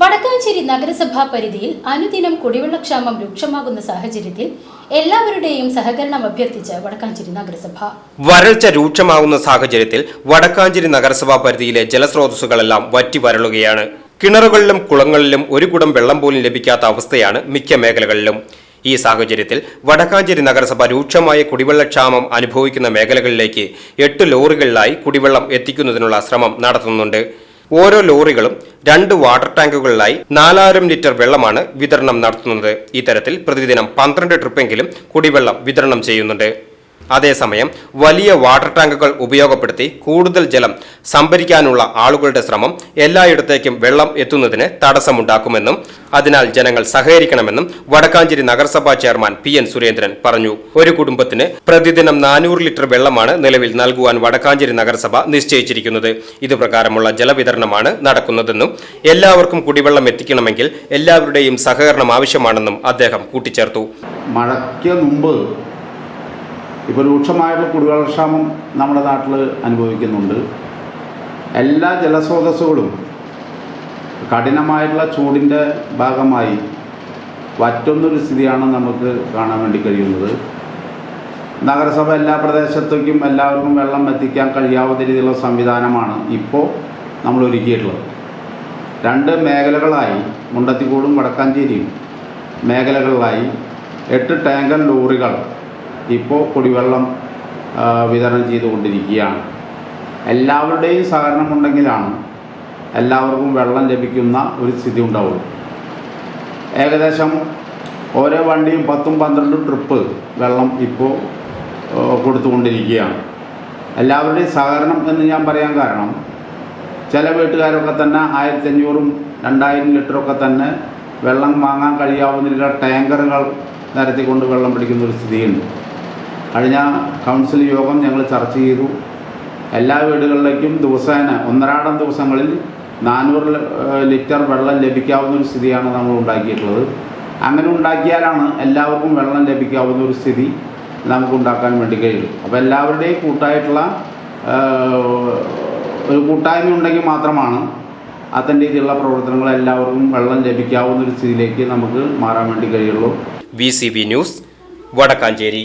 വടക്കാഞ്ചേരി നഗരസഭാ പരിധിയിൽ അനുദിനം കുടിവെള്ളക്ഷാമം രൂക്ഷമാകുന്ന സാഹചര്യത്തിൽ എല്ലാവരുടെയും സഹകരണം അഭ്യർത്ഥിച്ച് വടക്കാഞ്ചേരി നഗരസഭ. വരൾച്ച രൂക്ഷമാകുന്ന സാഹചര്യത്തിൽ വടക്കാഞ്ചേരി നഗരസഭാ പരിധിയിലെ ജലസ്രോതസ്സുകളെല്ലാം വറ്റി വരളുകയാണ്. കിണറുകളിലും കുളങ്ങളിലും ഒരു കുടം വെള്ളം പോലും ലഭിക്കാത്ത അവസ്ഥയാണ് മിക്ക മേഖലകളിലും. ഈ സാഹചര്യത്തിൽ വടക്കാഞ്ചേരി നഗരസഭ രൂക്ഷമായ കുടിവെള്ളക്ഷാമം അനുഭവിക്കുന്ന മേഖലകളിലേക്ക് എട്ട് ലോറികളിലായി കുടിവെള്ളം എത്തിക്കുന്നതിനുള്ള ശ്രമം നടത്തുന്നുണ്ട്. ഓരോ ലോറികളും രണ്ട് വാട്ടർ ടാങ്കുകളിലായി നാലായിരം ലിറ്റർ വെള്ളമാണ് വിതരണം നടത്തുന്നത്. ഇത്തരത്തിൽ പ്രതിദിനം പന്ത്രണ്ട് ട്രിപ്പെങ്കിലും കുടിവെള്ളം വിതരണം ചെയ്യുന്നുണ്ട്. അതേസമയം വലിയ വാട്ടർ ടാങ്കുകൾ ഉപയോഗപ്പെടുത്തി കൂടുതൽ ജലം സംഭരിക്കാനുള്ള ആളുകളുടെ ശ്രമം എല്ലായിടത്തേക്കും വെള്ളം എത്തുന്നതിന് തടസ്സമുണ്ടാക്കുമെന്നും അതിനാൽ ജനങ്ങൾ സഹകരിക്കണമെന്നും വടക്കാഞ്ചേരി നഗരസഭാ ചെയർമാൻ പി എൻ സുരേന്ദ്രൻ പറഞ്ഞു. ഒരു കുടുംബത്തിന് പ്രതിദിനം നാനൂറ് ലിറ്റർ വെള്ളമാണ് നിലവിൽ നൽകുവാൻ വടക്കാഞ്ചേരി നഗരസഭ നിശ്ചയിച്ചിരിക്കുന്നത്. ഇതുപ്രകാരമുള്ള ജലവിതരണമാണ് നടക്കുന്നതെന്നും എല്ലാവർക്കും കുടിവെള്ളം എത്തിക്കണമെങ്കിൽ എല്ലാവരുടെയും സഹകരണം ആവശ്യമാണെന്നും അദ്ദേഹം കൂട്ടിച്ചേർത്തു. മഴയ്ക്ക് മുമ്പ് ഇപ്പോൾ രൂക്ഷമായിട്ടുള്ള കുടിവെള്ളക്ഷാമം നമ്മുടെ നാട്ടിൽ അനുഭവിക്കുന്നുണ്ട്. എല്ലാ ജലസ്രോതസ്സുകളും കഠിനമായിട്ടുള്ള ചൂടിന്റെ ഭാഗമായി വറ്റുന്നൊരു സ്ഥിതിയാണ് നമുക്ക് കാണാൻ വേണ്ടി കഴിയുന്നത്. നഗരസഭ എല്ലാ പ്രദേശത്തേക്കും എല്ലാവർക്കും വെള്ളം എത്തിക്കാൻ കഴിയാവുന്ന രീതിയിലുള്ള സംവിധാനമാണ് ഇപ്പോൾ നമ്മൾ ഒരുക്കിയിട്ടുള്ളത്. രണ്ട് മേഖലകളായി മുണ്ടത്തിക്കൂടും വടക്കാഞ്ചേരിയും മേഖലകളിലായി എട്ട് ടാങ്കർ ലോറികൾ ഇപ്പോൾ കുടിവെള്ളം വിതരണം ചെയ്തുകൊണ്ടിരിക്കുകയാണ്. എല്ലാവരുടെയും സഹകരണം ഉണ്ടെങ്കിലാണ് എല്ലാവർക്കും വെള്ളം ലഭിക്കുന്ന ഒരു സ്ഥിതി ഉണ്ടാവുള്ളൂ. ഏകദേശം ഓരോ വണ്ടിയും പത്തും പന്ത്രണ്ടും ട്രിപ്പ് വെള്ളം ഇപ്പോൾ കൊടുത്തുകൊണ്ടിരിക്കുകയാണ്. എല്ലാവരുടെയും സഹകരണം എന്ന് ഞാൻ പറയാൻ കാരണം ചില വീട്ടുകാരൊക്കെ തന്നെ ആയിരത്തി അഞ്ഞൂറും രണ്ടായിരം ലിറ്ററൊക്കെ തന്നെ വെള്ളം വാങ്ങാൻ കഴിയാവുന്നില്ല ടാങ്കറുകൾ നിരത്തിക്കൊണ്ട് വെള്ളം പിടിക്കുന്ന ഒരു സ്ഥിതിയുണ്ട്. കഴിഞ്ഞ കൗൺസിൽ യോഗം ഞങ്ങൾ ചർച്ച ചെയ്തു. എല്ലാ വീടുകളിലേക്കും ദിവസേന ഒന്നരാടം ദിവസങ്ങളിൽ നാനൂറ് ലിറ്റർ വെള്ളം ലഭിക്കാവുന്ന ഒരു സ്ഥിതിയാണ് നമ്മൾ ഉണ്ടാക്കിയിട്ടുള്ളത്. അങ്ങനെ ഉണ്ടാക്കിയാലാണ് എല്ലാവർക്കും വെള്ളം ലഭിക്കാവുന്ന ഒരു സ്ഥിതി നമുക്ക് ഉണ്ടാക്കാൻ വേണ്ടി കഴിയും അപ്പോൾ എല്ലാവരുടെയും കൂട്ടായിട്ടുള്ള ഒരു കൂട്ടായ്മ ഉണ്ടെങ്കിൽ മാത്രമാണ് അത്തന്റെ രീതിയിലുള്ള പ്രവർത്തനങ്ങൾ എല്ലാവർക്കും വെള്ളം ലഭിക്കാവുന്ന ഒരു സ്ഥിതിയിലേക്ക് നമുക്ക് മാറാൻ വേണ്ടി കഴിയുള്ളൂ. V news Vadakkanchery.